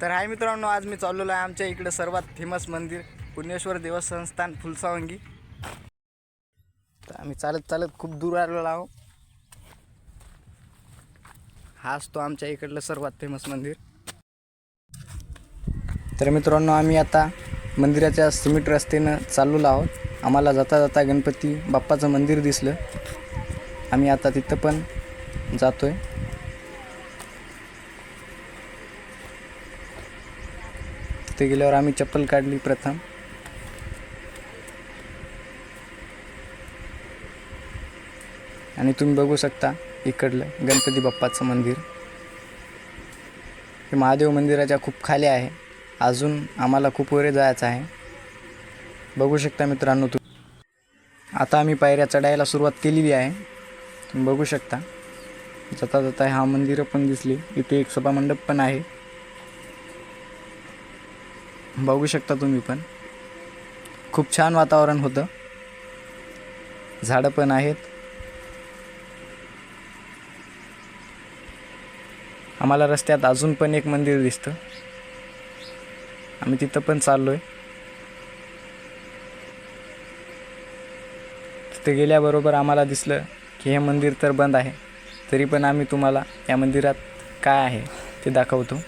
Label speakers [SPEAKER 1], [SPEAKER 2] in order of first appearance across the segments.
[SPEAKER 1] तर हाय मित्रांनो आज मी चाललेलो आहे आमच्या इकडे सर्वात फेमस मंदिर पुण्येश्वर देवस्थान फुलसावंगी. तर आम्ही चालत चालत खूप दूर आलेलो आहो. हाच तो आमच्या इकडलं सर्वात फेमस मंदिर. तर मित्रांनो आम्ही आता मंदिराच्या सिमेंट रस्त्यानं चाललेलो आहोत. आम्हाला जाता जाता गणपती बाप्पाचं मंदिर दिसलं. आम्ही आता तिथं पण जातो आहे तिथे गेल्यावर आम्ही चप्पल काढली प्रथम. आणि तुम्ही बघू शकता इकडलं गणपती बाप्पाचं मंदिर. हे महादेव मंदिराच्या खूप खाली आहे. अजून आम्हाला खूप वरे जायचं आहे. बघू शकता मित्रांनो तुम्ही आता आम्ही पायऱ्या चढायला सुरुवात केलेली आहे. तुम्ही बघू शकता. जाता जाता हा मंदिरं पण दिसली. इथे एक सभामंडप पण आहे. बघू शकता तुम्ही पण. खूप छान वातावरण होतं. झाडं पण आहेत. आम्हाला रस्त्यात अजून पण एक मंदिर दिसतं. आम्ही तिथं पण चाललो आहे तिथे गेल्याबरोबर आम्हाला दिसलं की हे मंदिर तर बंद आहे. तरी पण आम्ही तुम्हाला या मंदिरात काय आहे ते दाखवतो.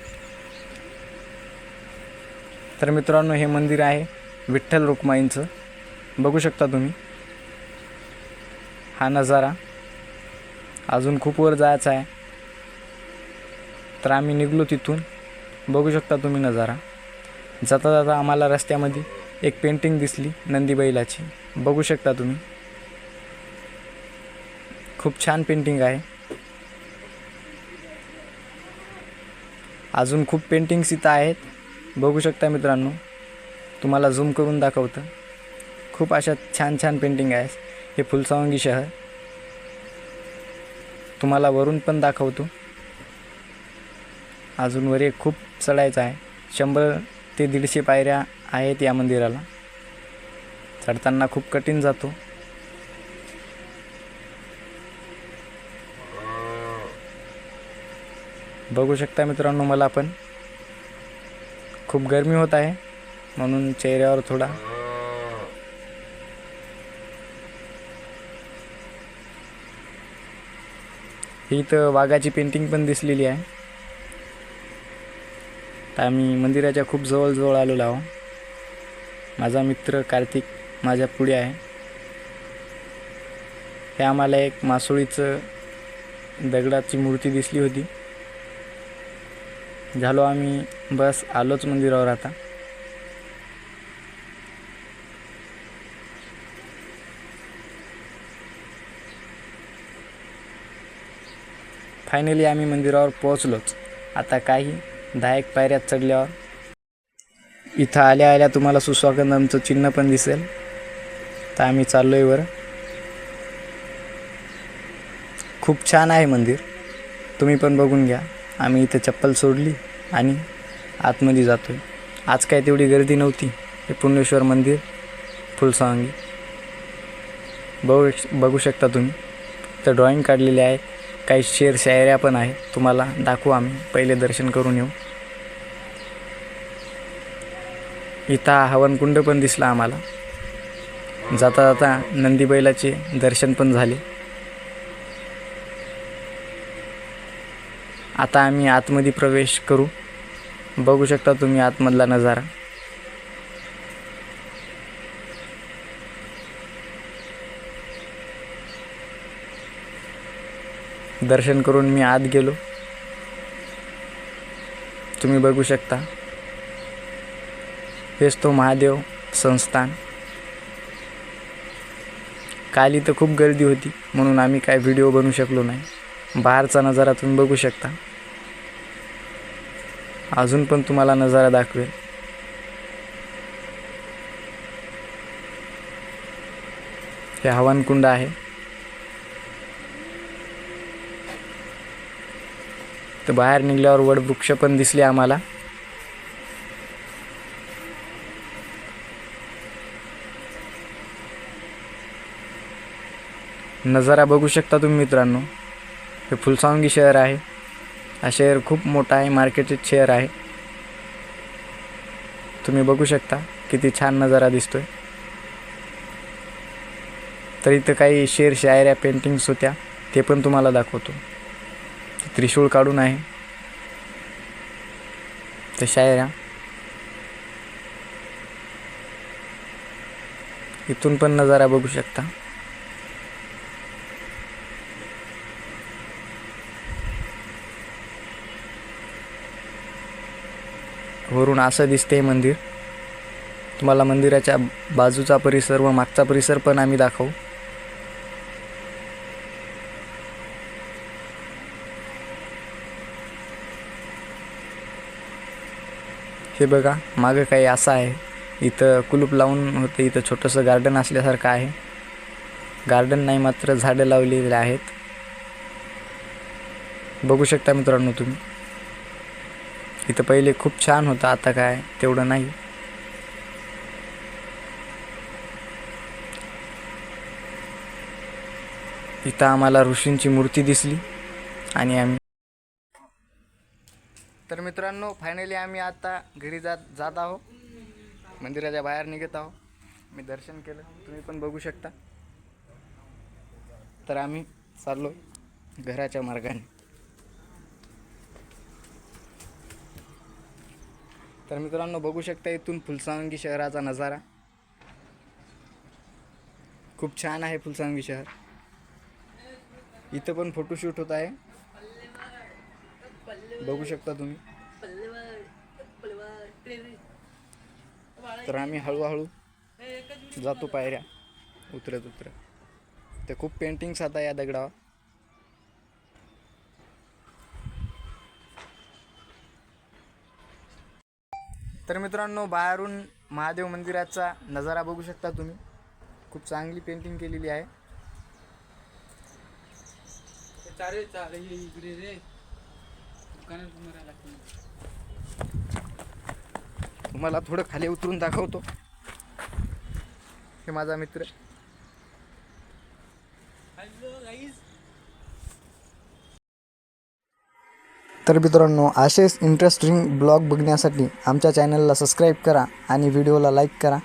[SPEAKER 1] तर मित्रांनो हे मंदिर आहे विठ्ठल रुक्माईंचं. बघू शकता तुम्ही. हा नजारा अजून खूप वर जायचा आहे. तर आम्ही निघलो तिथून. बघू शकता तुम्ही नजारा. जाता जाता आम्हाला रस्त्यामध्ये एक पेंटिंग दिसली नंदी बैलाची बघू शकता तुम्ही. खूप छान पेंटिंग आहे. अजून खूप पेंटिंग्स इथं आहेत. बघू शकता मित्रांनो. तुम्हाला झूम करून दाखवतं. खूप अशा छान छान पेंटिंग आहेत. हे फुलसावंगी शहर. तुम्हाला वरून पण दाखवतो. अजून वर एक खूप चढायचं आहे. शंभर ते दीडशे पायऱ्या आहेत या मंदिराला. चढताना खूप कठीण जातो. बघू शकता मित्रांनो मला पण. खूप गरमी होत आहे म्हणून चेहऱ्यावर थोडा ही इथं वाघाची पेंटिंग पण दिसलेली आहे. तर आम्ही मंदिराच्या खूप जवळजवळ आलेलो आहो माझा मित्र कार्तिक माझ्या पुढे आहे. हे आम्हाला एक मासोळीचं दगडाची मूर्ती दिसली होती. झालो आम्ही बस आलोच मंदिरावर आता. फायनली आम्ही मंदिरावर पोहोचलोच. आता काही दहा एक पायऱ्यात चढल्यावर. इथं आल्या आल्या तुम्हाला सुस्वागंधमचं चिन्ह पण दिसेल. तर आम्ही चाललो आहे वर खूप छान आहे मंदिर. तुम्ही पण बघून घ्या. आम्ही इथं चप्पल सोडली आणि आतमध्ये जातो आहे आज काय तेवढी गर्दी नव्हती. हे पुण्येश्वर मंदिर फुलसावंगी बघू बघू शकता तुम्ही. तर ड्रॉईंग काढलेली आहे. काही शेर शायऱ्या पण आहेत तुम्हाला दाखवू आम्ही. पहिले दर्शन करून येऊ. इथं हा हवनकुंड पण दिसला आम्हाला. जाता जाता नंदी बैलाचे दर्शन पण झाले. आता आम्ही आतमध्ये प्रवेश करू. बघू शकता तुम्ही आतमधला नजारा. दर्शन करून मी आत गेलो. तुम्ही बघू शकता. हेच तो महादेव संस्थान. काल इथं खूप गर्दी होती म्हणून आम्ही काय व्हिडिओ बनवू शकलो नाही. बाहेरचा नजारा तुम्ही बघू शकता. अजून पण तुम्हाला नजारा दाखवेल हे हवानकुंड आहे. तर बाहेर निघल्यावर वडवृक्ष पण दिसले आम्हाला. नजारा बघू शकता तुम्ही मित्रांनो. हे फुलसावंगी शहर आहे. हा शेअर खूप मोठा आहे मार्केटेड शेअर आहे. तुम्ही बघू शकता किती छान नजारा दिसतोय. तर इथं काही शेर शायऱ्या पेंटिंग्स होत्या ते पण तुम्हाला दाखवतो. त्रिशूळ काढून आहे. तर शायऱ्या इथून पण नजारा बघू शकता. वरून असं दिसते मंदिर. तुम्हाला मंदिराच्या बाजूचा परिसर व मागचा परिसर पण आम्ही दाखवू. हे बघा मागं काही असं आहे. इथं कुलूप लावून होते इथं छोटंसं गार्डन असल्यासारखं आहे. गार्डन नाही मात्र झाडं लावलेली आहेत. बघू शकता मित्रांनो तुम्ही. इथं पहिले खूप छान होतं आता काय तेवढं नाही. इथं आम्हाला ऋषींची मूर्ती दिसली आणि आम्ही तर मित्रांनो फायनली आम्ही आता घरी जात जात आहोत. मंदिराच्या बाहेर निघत आहोत. मी दर्शन केलं. तुम्ही पण बघू शकता. तर आम्ही चाललो घराच्या मार्गाने. तर मित्रांनो बघू शकता इथून फुलसावंगी शहराचा नजारा. खूप छान आहे फुलसावंगी शहर. इथं पण फोटोशूट होत आहे. बघू शकता तुम्ही. तर आम्ही हळूहळू जातो पायऱ्या. उतरत उतरत. ते खूप पेंटिंग्स आता या दगडावर. तर मित्रांनो बाहेरून महादेव मंदिराचा नजारा बघू शकता तुम्ही. खूप चांगली पेंटिंग केलेली आहे. तुम्हाला थोडं खाली उतरून दाखवतो. हे माझा मित्र. तर मित्रांनो असेच इंटरेस्टिंग ब्लॉग बघण्यासाठी आमच्या चॅनलला सबस्क्राईब करा आणि व्हिडिओला लाईक करा.